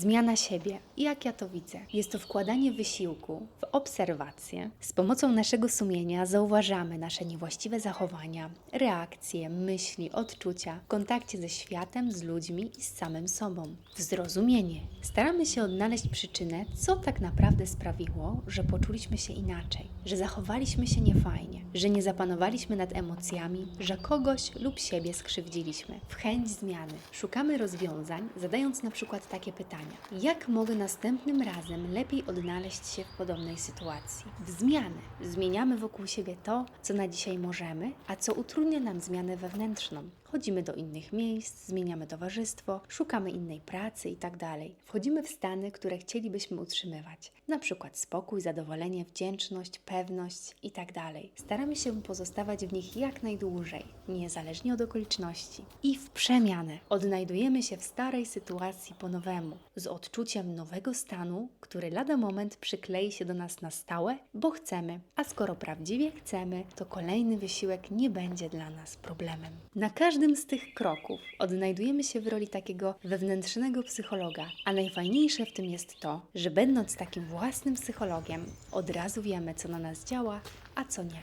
Zmiana siebie. Jak ja to widzę? Jest to wkładanie wysiłku w obserwację. Z pomocą naszego sumienia zauważamy nasze niewłaściwe zachowania, reakcje, myśli, odczucia w kontakcie ze światem, z ludźmi i z samym sobą. Zrozumienie. Staramy się odnaleźć przyczynę, co tak naprawdę sprawiło, że poczuliśmy się inaczej, że zachowaliśmy się niefajnie, że nie zapanowaliśmy nad emocjami, że kogoś lub siebie skrzywdziliśmy. W chęć zmiany. Szukamy rozwiązań, zadając na przykład takie jak mogę następnym razem lepiej odnaleźć się w podobnej sytuacji? W zmiany. Zmieniamy wokół siebie to, co na dzisiaj możemy, a co utrudnia nam zmianę wewnętrzną. Chodzimy do innych miejsc, zmieniamy towarzystwo, szukamy innej pracy itd. Wchodzimy w stany, które chcielibyśmy utrzymywać, na przykład spokój, zadowolenie, wdzięczność, pewność itd. Staramy się pozostawać w nich jak najdłużej, niezależnie od okoliczności. I w przemianę odnajdujemy się w starej sytuacji po nowemu, z odczuciem nowego stanu, który lada moment przyklei się do nas na stałe, bo chcemy, a skoro prawdziwie chcemy, to kolejny wysiłek nie będzie dla nas problemem. Na każdym z tych kroków odnajdujemy się w roli takiego wewnętrznego psychologa, a najfajniejsze w tym jest to, że będąc takim własnym psychologiem, od razu wiemy, co na nas działa, a co nie.